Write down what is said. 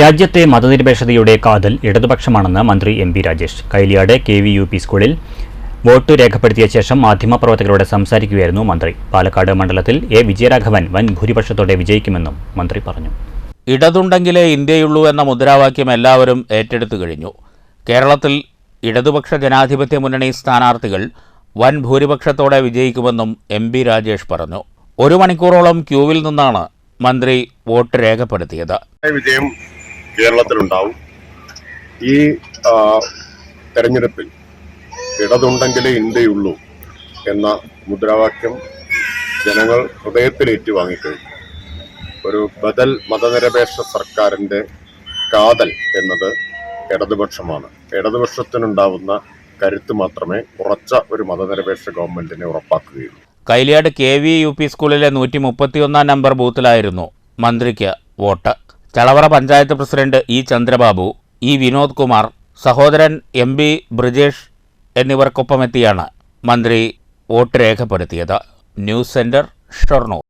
രാജ്യത്തെ മതനിരപേക്ഷതയുടെ കാതൽ ഇടതുപക്ഷമാണെന്ന് മന്ത്രി M P Rajesh. Kailiyad K V U P സ്കൂളിൽ വോട്ട് രേഖപ്പെടുത്തിയ ശേഷം മാധ്യമപ്രവർത്തകരോട് സംസാരിക്കുകയായിരുന്നു മന്ത്രി. പാലക്കാട് മണ്ഡലത്തിൽ എ വിജയരാഘവൻ വൻ ഭൂരിപക്ഷത്തോടെ വിജയിക്കുമെന്നും മന്ത്രി പറഞ്ഞു. ഇടതുണ്ടെങ്കിലേ ഇന്ത്യയുള്ളൂ എന്ന മുദ്രാവാക്യം എല്ലാവരും ഏറ്റെടുത്തു കഴിഞ്ഞു. കേരളത്തിൽ ഇടതുപക്ഷ ജനാധിപത്യ മുന്നണി സ്ഥാനാർത്ഥികൾ വൻ ഭൂരിപക്ഷത്തോടെ വിജയിക്കുമെന്നും എം പി രാജേഷ് പറഞ്ഞു. ഒരു മണിക്കൂറോളം ക്യൂവിൽ നിന്നാണ് മന്ത്രി വോട്ട് രേഖപ്പെടുത്തിയത്. വിജയം കേരളത്തിലുണ്ടാവും. ഈ തെരഞ്ഞെടുപ്പിൽ ഇടതുണ്ടെങ്കിലേ ഇന്ത്യയുള്ളൂ എന്ന മുദ്രാവാക്യം ജനങ്ങൾ ഹൃദയത്തിൽ ഏറ്റുവാങ്ങിക്കഴിഞ്ഞു ഒരു ബദൽ മതനിരപേക്ഷ സർക്കാരിന്റെ കാതൽ എന്നത് ഇടതുപക്ഷമാണ്. ഇടതുപക്ഷത്തിനുണ്ടാവുന്ന കരുത്ത് മാത്രമേ ഉറച്ച ഒരു മതനിരപേക്ഷ ഗവൺമെന്റിനെ ഉറപ്പാക്കുകയുള്ളൂ. Kailiyad K V U P സ്കൂളിലെ നൂറ്റി മുപ്പത്തിയൊന്നാം നമ്പർ ബൂത്തിലായിരുന്നു മന്ത്രിക്ക് vote. Chalavara panchayat president E Chandrababu E Vinod Kumar സഹോദരൻ എം ബി ബ്രിജേഷ് എന്നിവർക്കൊപ്പമെത്തിയാണ് മന്ത്രി വോട്ട് രേഖപ്പെടുത്തിയത്. News centre Shoranur.